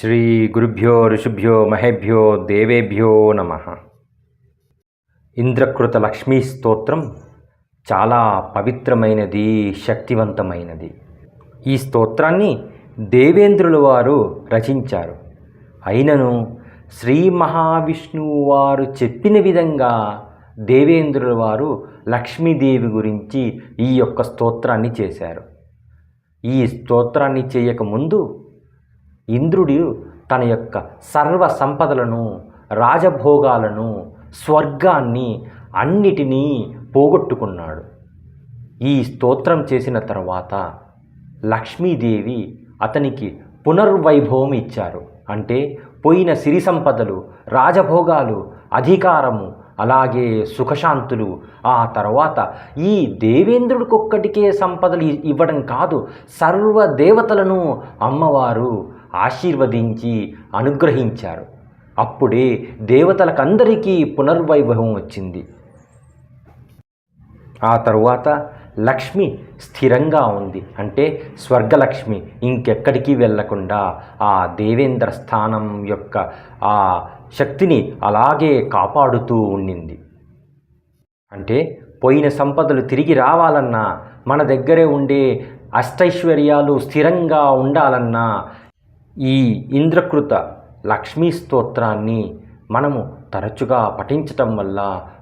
శ్రీ గురుభ్యో ఋషుభ్యో మహేభ్యో దేవేభ్యో నమ. ఇంద్రకృత లక్ష్మీ స్తోత్రం చాలా పవిత్రమైనది శక్తివంతమైనది. ఈ స్తోత్రాన్ని దేవేంద్రుల వారు రచించారు. అయినను శ్రీ మహావిష్ణువు వారు చెప్పిన విధంగా దేవేంద్రుల వారు లక్ష్మీదేవి గురించి ఈ యొక్క స్తోత్రాన్ని చేశారు. ఈ స్తోత్రాన్ని చేయకముందు ఇంద్రుడు తన యొక్క సర్వ సంపదలను రాజభోగాలను స్వర్గాన్ని అన్నిటినీ పోగొట్టుకున్నాడు. ఈ స్తోత్రం చేసిన తర్వాత లక్ష్మీదేవి అతనికి పునర్వైభవం ఇచ్చారు. అంటే పోయిన సిరి సంపదలు రాజభోగాలు అధికారము అలాగే సుఖశాంతులు ఆ తర్వాత ఈ దేవేంద్రుడికొక్కటికే సంపదలు ఇవ్వడం కాదు సర్వ దేవతలను అమ్మవారు ఆశీర్వదించి అనుగ్రహించారు. అప్పుడే దేవతలకందరికీ పునర్వైభవం వచ్చింది. ఆ తరువాత లక్ష్మి స్థిరంగా ఉంది. అంటే స్వర్గలక్ష్మి ఇంకెక్కడికి వెళ్ళకుండా ఆ దేవేంద్ర స్థానం యొక్క ఆ శక్తిని అలాగే కాపాడుతూ ఉండింది. అంటే పోయిన సంపదలు తిరిగి రావాలన్నా మన దగ్గరే ఉండే అష్టైశ్వర్యాలు స్థిరంగా ఉండాలన్నా ఈ ఇంద్రకృత లక్ష్మీ స్తోత్రాన్ని మనము తరచుగా పఠించటం వల్ల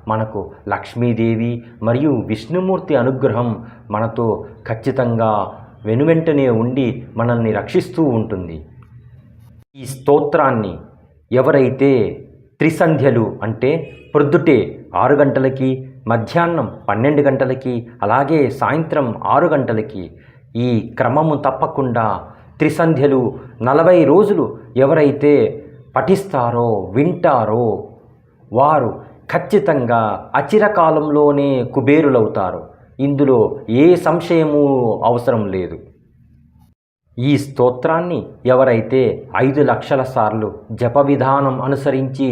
మనకు లక్ష్మీదేవి మరియు విష్ణుమూర్తి అనుగ్రహం మనతో ఖచ్చితంగా వెనువెంటనే ఉండి మనల్ని రక్షిస్తూ ఉంటుంది. ఈ స్తోత్రాన్ని ఎవరైతే త్రిసంధ్యలు అంటే ప్రొద్దుటే ఆరు గంటలకి మధ్యాహ్నం పన్నెండు గంటలకి అలాగే సాయంత్రం ఆరు గంటలకి ఈ క్రమము తప్పకుండా త్రిసంధ్యలు నలభై రోజులు ఎవరైతే పఠిస్తారో వింటారో వారు ఖచ్చితంగా అచిరకాలంలోనే కుబేరులవుతారు. ఇందులో ఏ సంశయము అవసరం లేదు. ఈ స్తోత్రాన్ని ఎవరైతే ఐదు లక్షల సార్లు జప విధానం అనుసరించి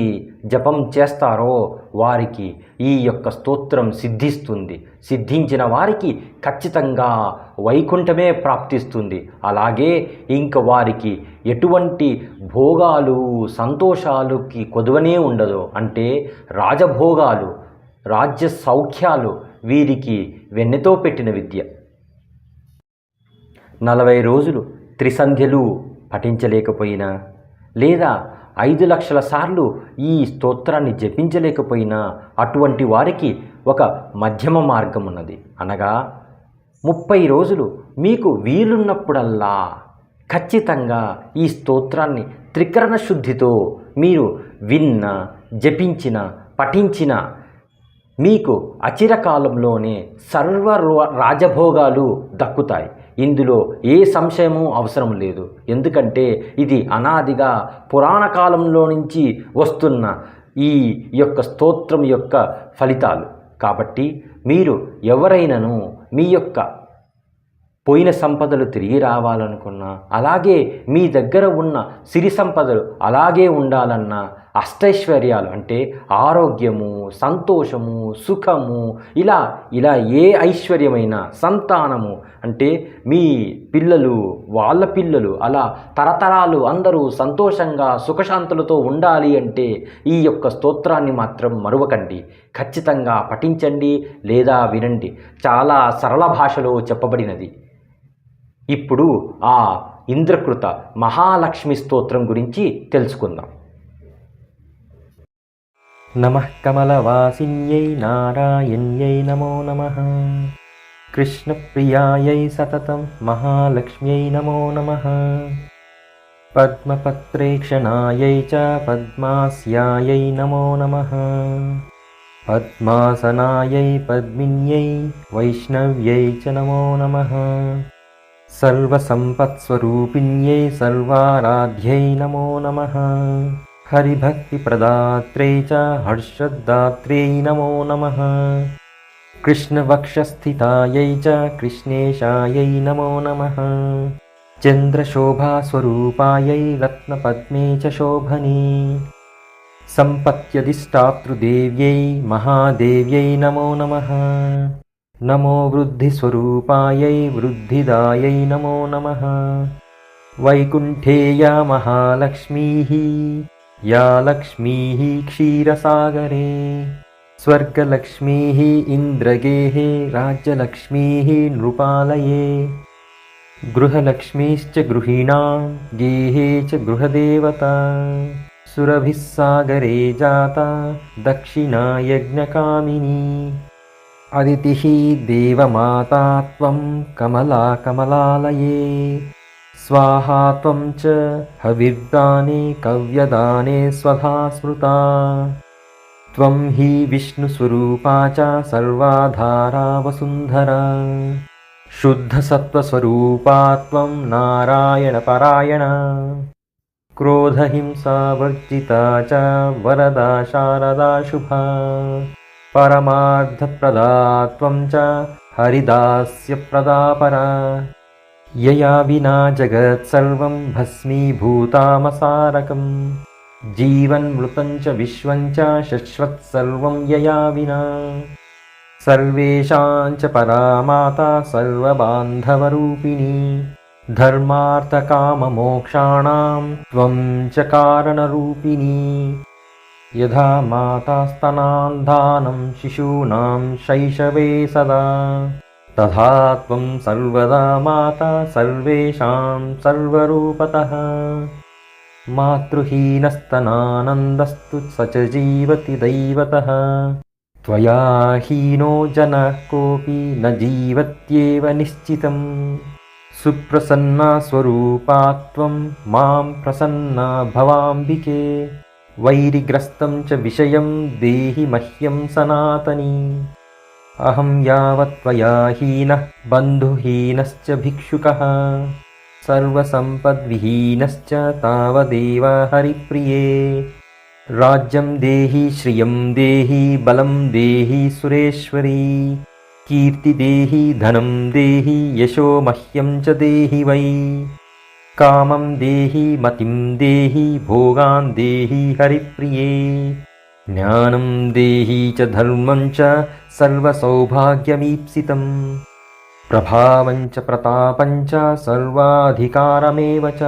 జపం చేస్తారో వారికి ఈ యొక్క స్తోత్రం సిద్ధిస్తుంది. సిద్ధించిన వారికి ఖచ్చితంగా వైకుంఠమే ప్రాప్తిస్తుంది. అలాగే ఇంక వారికి ఎటువంటి భోగాలు సంతోషాలుకి కొదువనే ఉండదు. అంటే రాజభోగాలు రాజ్య సౌఖ్యాలు వీరికి వెన్నెతో పెట్టిన విద్య. నలభై రోజులు త్రిసంధ్యలు పఠించలేకపోయినా లేదా ఐదు లక్షల సార్లు ఈ స్తోత్రాన్ని జపించలేకపోయినా అటువంటి వారికి ఒక మధ్యమ మార్గం ఉన్నది అనగా ముప్పై రోజులు మీకు వీలున్నప్పుడల్లా ఖచ్చితంగా ఈ స్తోత్రాన్ని త్రికరణ శుద్ధితో మీరు విన్న జపించిన పఠించిన మీకు అచిరకాలంలోనే సర్వ రాజభోగాలు దక్కుతాయి. ఇందులో ఏ సంశయము అవసరం లేదు. ఎందుకంటే ఇది అనాదిగా పురాణ కాలంలో నుంచి వస్తున్న ఈ యొక్క స్తోత్రం యొక్క ఫలితాలు. కాబట్టి మీరు ఎవరైనాను మీ యొక్క పోయిన సంపదలు తిరిగి రావాలనుకున్నా అలాగే మీ దగ్గర ఉన్న సిరి సంపదలు అలాగే ఉండాలన్నా అష్టైశ్వర్యాలు అంటే ఆరోగ్యము సంతోషము సుఖము ఇలా ఇలా ఏ ఐశ్వర్యమైన సంతానము అంటే మీ పిల్లలు వాళ్ళ పిల్లలు అలా తరతరాలు అందరూ సంతోషంగా సుఖశాంతులతో ఉండాలి అంటే ఈ యొక్క స్తోత్రాన్ని మాత్రం మరువకండి. ఖచ్చితంగా పఠించండి లేదా వినండి. చాలా సరళ భాషలో చెప్పబడినది. ఇప్పుడు ఆ ఇంద్రకృత మహాలక్ష్మి స్తోత్రం గురించి తెలుసుకుందాం. नमः कमलवासिन्यै नारायण्यै नमो नमः। कृष्णप्रियायै सततं महालक्ष्म्यै नमो नमः। पद्मपत्रेक्षणायै च पद्मास्यायै नमो नमः। पद्मासनायै पद्मिन्यै वैष्णव्यै च नमो नमः। सर्वसम्पत्स्वरूपिण्यै सर्वाराध्यै नमो नमः। हरिभक्तिप्रदात्रे च हर्षदात्र्यै नमो नमः कृष्णवक्षस्थितायै च कृष्णेशायै नमो नमः चन्द्रशोभास्वरूपायै रत्नपद्मे च शोभनी सम्पत्यधिष्ठातृदेव्यै महादेव्यै नमो नमः नमो वृद्धिस्वरूपायै वृद्धिदायै नमो नमः वैकुण्ठे या महालक्ष्मीः या लक्ष्मीः क्षीरसागरे स्वर्गलक्ष्मीः इन्द्रगेः राज्यलक्ष्मीः नृपालये। गृहलक्ष्मीश्च गृहीणां गेहे च गृहदेवता। सुरभिः सागरे जाता दक्षिणा यज्ञकामिनी। अदितिः देवमाता त्वं कमला कमलालये स्वाहा त्वं च हविर्दाने कव्यदाने स्वधा स्मृता। त्वं हि विष्णुस्वरूपा च सर्वाधारा वसुन्धरा। शुद्धसत्त्वस्वरूपा त्वं नारायणपरायण। क्रोधहिंसावर्जिता च वरदा शारदा शुभा। परमार्थप्रदा त्वं च हरिदास्यप्रदा परा यया विना जगत्सर्वं भस्मीभूतामसारकम्। जीवन्मृतं च विश्वं च शश्वत्सर्वं यया विना। सर्वेषां च परा माता सर्वबान्धवरूपिणी। धर्मार्थकाममोक्षाणां त्वं च कारणरूपिणी। यथा मातास्तनान् दानं शिशूनां शैशवे सदा తథా త్వం సర్వదా మాత సర్వేషాం సర్వరూపత. మాతృహీనస్తనానందస్తు సచ జీవతి దైవత. త్వయా హీనో జన కోపి న జీవత్యేవ నిశ్చితం. సుప్రసన్నా స్వరూపాత్వం మాం ప్రసన్నా భవాంబికే. వైరిగ్రస్తం చ విషయం దేహి మహ్యం సనాతనీ. अहं यावत् त्वया हीनः बन्धुहीनश्च भिक्षुकः। सर्वसम्पद्विहीनश्च तावदेव हरिप्रिये। राज्यं देहि श्रियं देहि बलं देहि सुरेश्वरी। कीर्तिदेहि धनं देहि यशो मह्यं च देहि वै। कामं देहि मतिं देहि भोगान् देहि हरिप्रिये ज्ञानं देहि च धर्मं च सर्वसौभाग्यमीप्सितम्। प्रभावं च प्रतापं च सर्वाधिकारमेव च।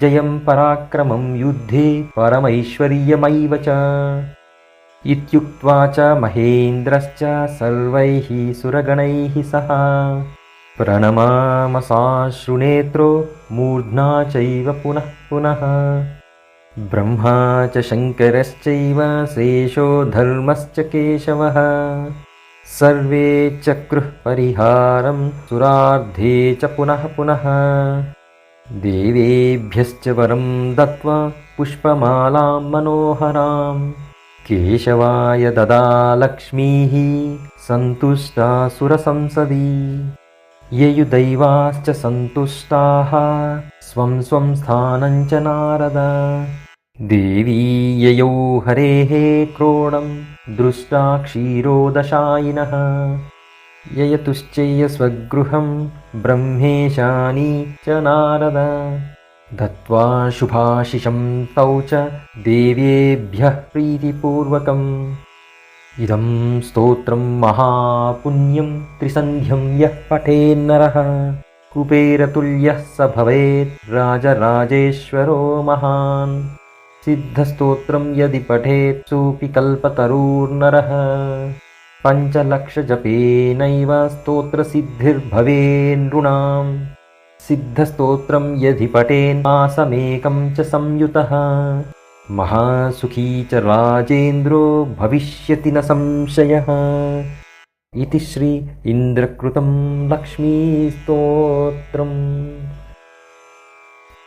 जयं पराक्रमं युद्धे परमैश्वर्यमैव च। इत्युक्त्वा च महेन्द्रश्च सर्वैः सुरगणैः सह। प्रणमामसाश्रुनेत्रो मूर्ध्ना चैव पुनः पुनः ब्रह्मा च शङ्करश्चैव शेषो धर्मश्च केशवः। सर्वे चक्रुः परिहारं सुरार्धे च पुनः पुनः। देवेभ्यश्च वरं दत्त्वा पुष्पमालां मनोहरां केशवाय ददा लक्ष्मीः सन्तुष्टा सुरसंसदि ययुदैवाश्च सन्तुष्टाः स्वं स्वं स्थानं च नारद देवी ययौ हरेः क्रोडं दृष्टा क्षीरोदशायिनः ययतुश्चैय स्वगृहं ब्रह्मेशानी च नारद। दत्त्वा शुभाशिषं तौ च देव्येभ्यः प्रीतिपूर्वकम्। इदं स्तोत्रं महापुण्यं त्रिसन्ध्यं यः पठेन्नरः। कुबेरतुल्यः स भवेत् राजराजेश्वरो महान् सिद्धस्तोत्रं यदि पठेत् सोऽपि कल्पतरुर्नरः पञ्चलक्षजपेनैव स्तोत्रसिद्धिर्भवेन्नृणाम् सिद्धस्तोत्रं यदि पठेन्मासमेकं च संयुतः महासुखी च राजेन्द्रो भविष्यति न संशयः इति श्री इन्द्रकृतं लक्ष्मीस्तोत्रम्